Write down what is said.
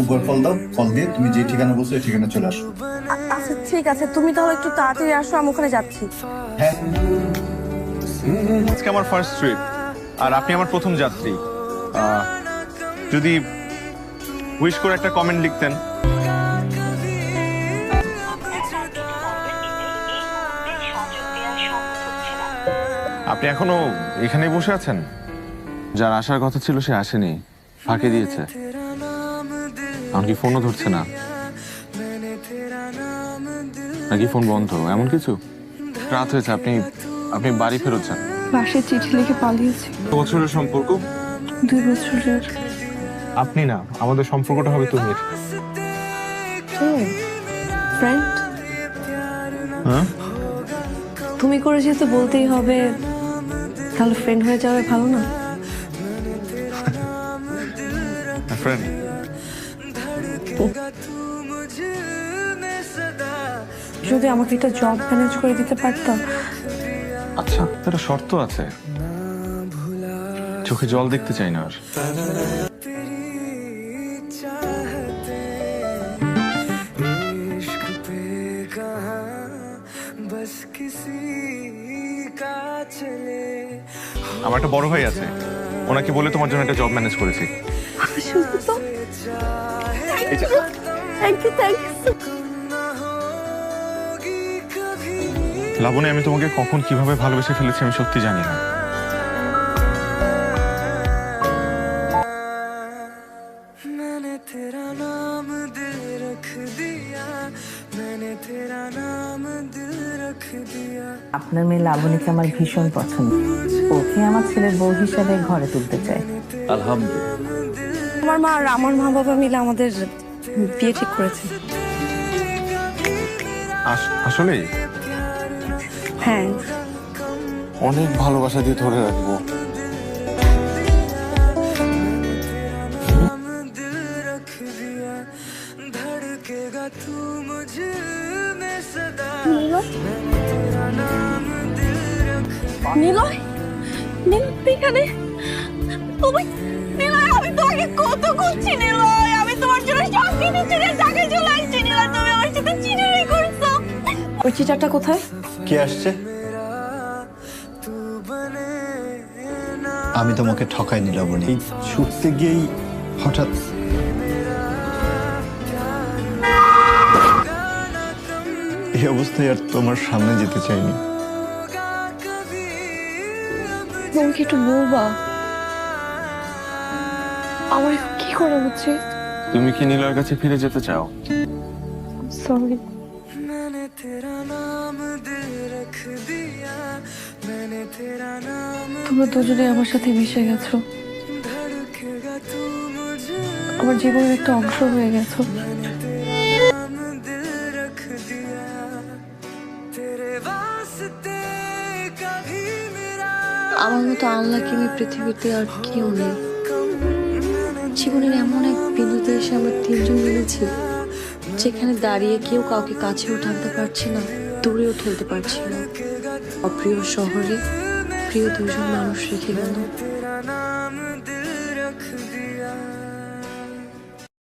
Uber call দাও call দিয়ে তুমি যে ঠিকানা বলছো এই ঠিকানা চলে আসো। আচ্ছা ঠিক আছে তুমি তাহলে একটু তাড়াতাড়ি আসো আমি ওখানে যাচ্ছি। হ্যাঁ। আজকে আমার ফার্স্ট ট্রিপ আর আপনি আমার প্রথম যাত্রী। আহ, যদি উইশ করে একটা কমেন্ট লিখতেন। আপনি এখনও এখানেই বসে আছেন? যার আসার কথা ছিল সে আসেনি ফাঁকে দিয়েছে। এমনকি ফোনও ধরছে না। নাকি ফোন বন্ধ? এমন কিছু? রাত হয়েছে আপনি আপনি বাড়ি ফেরোচ্ছেন। বাসে চিঠি লিখে পালিয়েছি। বছরের সম্পর্ক? দুই বছরের। আপনি না আমাদের সম্পর্কটা হবে তুমি ফ্রেন্ড হ্যাঁ? তুমি করে যেহেতু বলতেই হবে তাহলে ফ্রেন্ড হয়ে যাবে ভালো না? ফ্রেন্ড যদি আমাকে একটা জব ম্যানেজ করে দিতে পারতাম আচ্ছা একটা শর্ত আছে। চোখে জল দেখতে চাই না আর। আমার একটা বড় ভাই আছে। ওনাকে বলে তোমার জন্য একটা জব ম্যানেজ করেছি। লাবণে লাবণী আমি তোমাকে কখন কীভাবে ভালোবেসে ফেলেছি আমি সত্যি জানি না। আপনার মেয়ে লাবণীকে আমার ভীষণ পছন্দ। ওকে আমার ছেলের বউ হিসাবে ঘরে তুলতে চাই। আলহামদুলিল্লাহ। তোমার মা আর আমার মা বাবা মিলে আমাদের বিয়ে ঠিক করেছে। আসলে? হ্যাঁ। অনেক ভালোবাসা দিয়ে ধরে রাখব। নিলয়? নিলয়? এখানে? তুমি তোমাকে কত আমি তোমার জন্য সব কিছু ছেড়ে তুমি আমার সাথে করছ। ওই কোথায়? কে আসছে? আমি তোমাকে ঠকাই নিলাবনি এই ছুটতে গিয়েই হঠাৎ এই অবস্থায় আর তোমার সামনে যেতে চাইনি। তোমাকে একটু বলবা? আমার এখন কি করা উচিত তুমি কি নীলয়ের কাছে ফিরে যেতে চাও সরি मैंने तेरा नाम दिल रख दिया मैंने तेरा नाम তোমরা দুজনে আমার সাথে মিশে গেছো धड़केगा तू मुझ আমার জীবনের একটা অংশ হয়ে গেছো मैंने तेरा नाम दिल रख दिया तेरे वास्ते कभी मेरा আমার মতো আনলাকি আমি পৃথিবীতে আর কেউ নেই জীবনের এমন এক বিন্দুতে এসে আমরা তিনজন মিলেছি যেখানে দাঁড়িয়ে কেউ কাউকে কাছেও টানতে পারছি না, দূরেও ঠেলতে পারছি না। অপ্রিয় শহরে প্রিয় দুজন মানুষ রেখে গেল।